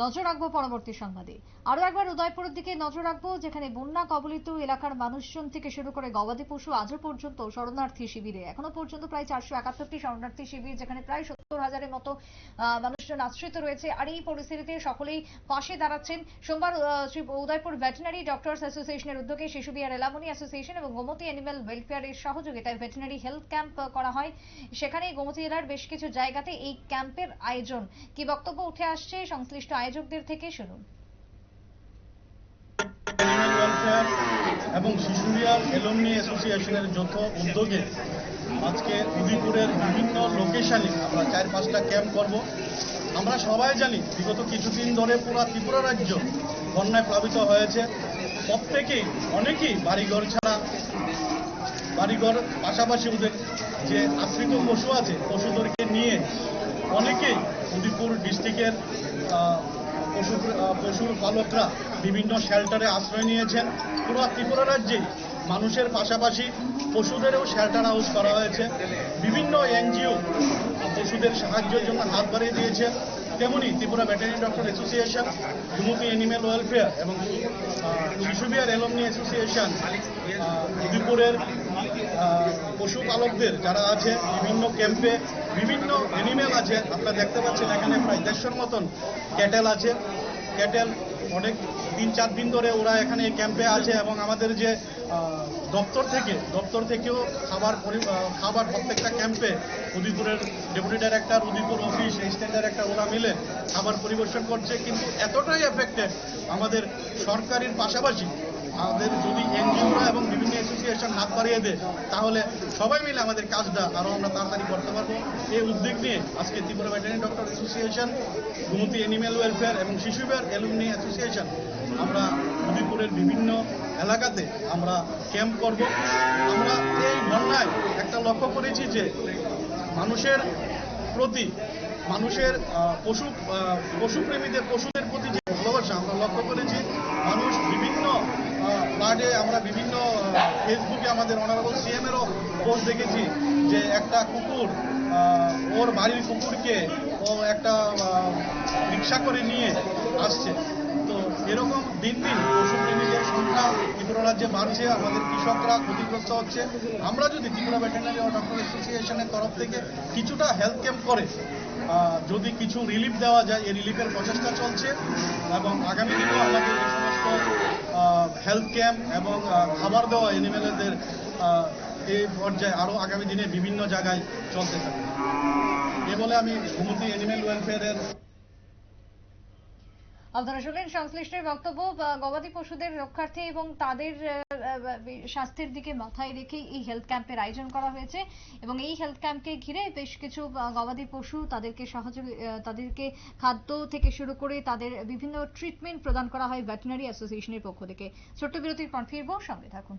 নজর রাখব পরবর্তী সংবাদে। আরও একবার উদয়পুরের দিকে নজর রাখব, যেখানে বন্যা কবলিত এলাকার মানুষজন থেকে শুরু করে গবাদি পশু আজও পর্যন্ত শরণার্থী শিবিরে। এখনও পর্যন্ত প্রায় চারশো একাত্তরটি শরণার্থী শিবির, যেখানে প্রায় সত্তর হাজারের মতো মানুষজন আশ্রিত রয়েছে। আর এই পরিস্থিতিতে সকলেই পাশে দাঁড়াচ্ছেন। সোমবার উদয়পুর ভেটেনারি ডক্টরস অ্যাসোসিয়েশনের উদ্যোগে শিশু বিহার এলামনি অ্যাসোসিয়েশন এবং গোমতী অ্যানিম্যাল ওয়েলফেয়ারের সহযোগিতায় ভেটেনারি হেলথ ক্যাম্প করা হয়। সেখানে গোমতী জেলার বেশ কিছু জায়গাতে এই ক্যাম্পের আয়োজন। কি বক্তব্য উঠে আসছে, সংশ্লিষ্ট আয়োজকদের থেকে শুনুন। এবং শিশুরিয়ার এলমনি অ্যাসোসিয়েশনের যৌথ উদ্যোগে আজকে উদিপুরের বিভিন্ন লোকেশনে আমরা চার পাঁচটা ক্যাম্প করব। আমরা সবাই জানি, বিগত কিছুদিন ধরে পুরো ত্রিপুরা রাজ্য বন্যায় প্লাবিত হয়েছে। প্রত্যেকেই, অনেকেই বাড়িঘর ছাড়া, বাড়িঘর পাশাপাশি ওদের যে আশ্রিত পশু আছে, পশুদেরকে নিয়ে অনেকেই উদিপুর ডিস্ট্রিক্টের পশু পশুর পালকরা বিভিন্ন শেল্টারে আশ্রয় নিয়েছেন। পুরো ত্রিপুরা রাজ্যে মানুষের পাশাপাশি পশুদেরও শেল্টার হাউস করা হয়েছে। বিভিন্ন এনজিও পশুদের সাহায্যের জন্য হাত বাড়িয়ে দিয়েছে। তেমনি Tripura veterinary doctor association Gumti animal welfare এবং শিশু এলমনি অ্যাসোসিয়েশন উদিপুরের পশুপালকদের যারা আছে, বিভিন্ন ক্যাম্পে বিভিন্ন অ্যানিমেল আছে আপনারা দেখতে পাচ্ছেন এখানে প্রায় দেড়শোর মতন ক্যাটেল আছে। ক্যাটেল অনেক তিন, চার দিন ধরে ওরা এখানে ক্যাম্পে আছে এবং আমাদের যে দপ্তর থেকে, দপ্তর থেকেও খাবার খাবার প্রত্যেকটা ক্যাম্পে উদিপুরের deputy director Udaipur office assistant director ওরা মিলে খাবার পরিবেশন করছে। কিন্তু এতটাই এফেক্টেড আমাদের সরকারের পাশাপাশি আমাদের যদি এনজিওরা এবং বিভিন্ন অ্যাসোসিয়েশন হাত বাড়িয়ে দেয়, তাহলে সবাই মিলে আমাদের কাজটা আরও আমরা তাড়াতাড়ি করতে পারব। এই উদ্যোগ নিয়ে আজকে Tripura veterinary doctor association Gumti animal welfare এবং শিশুবের অ্যালুমিনি অ্যাসোসিয়েশন আমরা উদয়পুরের বিভিন্ন এলাকাতে আমরা ক্যাম্প করব। আমরা এই বন্যায় একটা লক্ষ্য করেছি যে মানুষের প্রতি, মানুষের পশু পশুপ্রেমীদের, পশুদের প্রতি যে ভালোবাসা আমরা লক্ষ্য করেছি, মানুষ বিভিন্ন ফ্লাডে আমরা বিভিন্ন ফেসবুকে আমাদের অনারেবল সিএম এরও পোস্ট দেখেছি যে একটা কুকুর ওর বাড়ির কুকুরকে ও একটা রিক্সা করে নিয়ে আসছে। তো এরকম দিন দিন পশুপ্রেমীদের সংখ্যা ত্রিপুরা রাজ্যে বাড়ছে, আমাদের কৃষকরা ক্ষতিগ্রস্ত হচ্ছে। আমরা যদি ত্রিপুরা ভেটেরিনারি ও ডক্টর অ্যাসোসিয়েশনের তরফ থেকে কিছুটা হেলথ ক্যাম্প করে যদি কিছু রিলিফ দেওয়া যায়, এই রিলিফের প্রচেষ্টা চলছে। এবং আগামী দিনেও আমাদের এই সমস্ত হেলথ ক্যাম্প এবং খাবার দেওয়া এনিমেলদের এই পর্যায়ে আরও আগামী দিনে বিভিন্ন জায়গায় চলতে থাকবে। এ বলে আমি ঘুমতি এনিমেল ওয়েলফেয়ারের আপনারা শুনলেন সংশ্লিষ্টের বক্তব্য গবাদি পশুদের রক্ষার্থে এবং তাদের স্বাস্থ্যের দিকে মাথায় রেখে এই হেলথ ক্যাম্পের আয়োজন করা হয়েছে। এবং এই হেলথ ক্যাম্পকে ঘিরে বেশ কিছু গবাদি পশু তাদেরকে সহযোগী তাদেরকে খাদ্য থেকে শুরু করে তাদের বিভিন্ন ট্রিটমেন্ট প্রদান করা হয় ভেটেনারি অ্যাসোসিয়েশনের পক্ষ থেকে। ছোট্ট বিরতির পর ফিরবো, সঙ্গে থাকুন।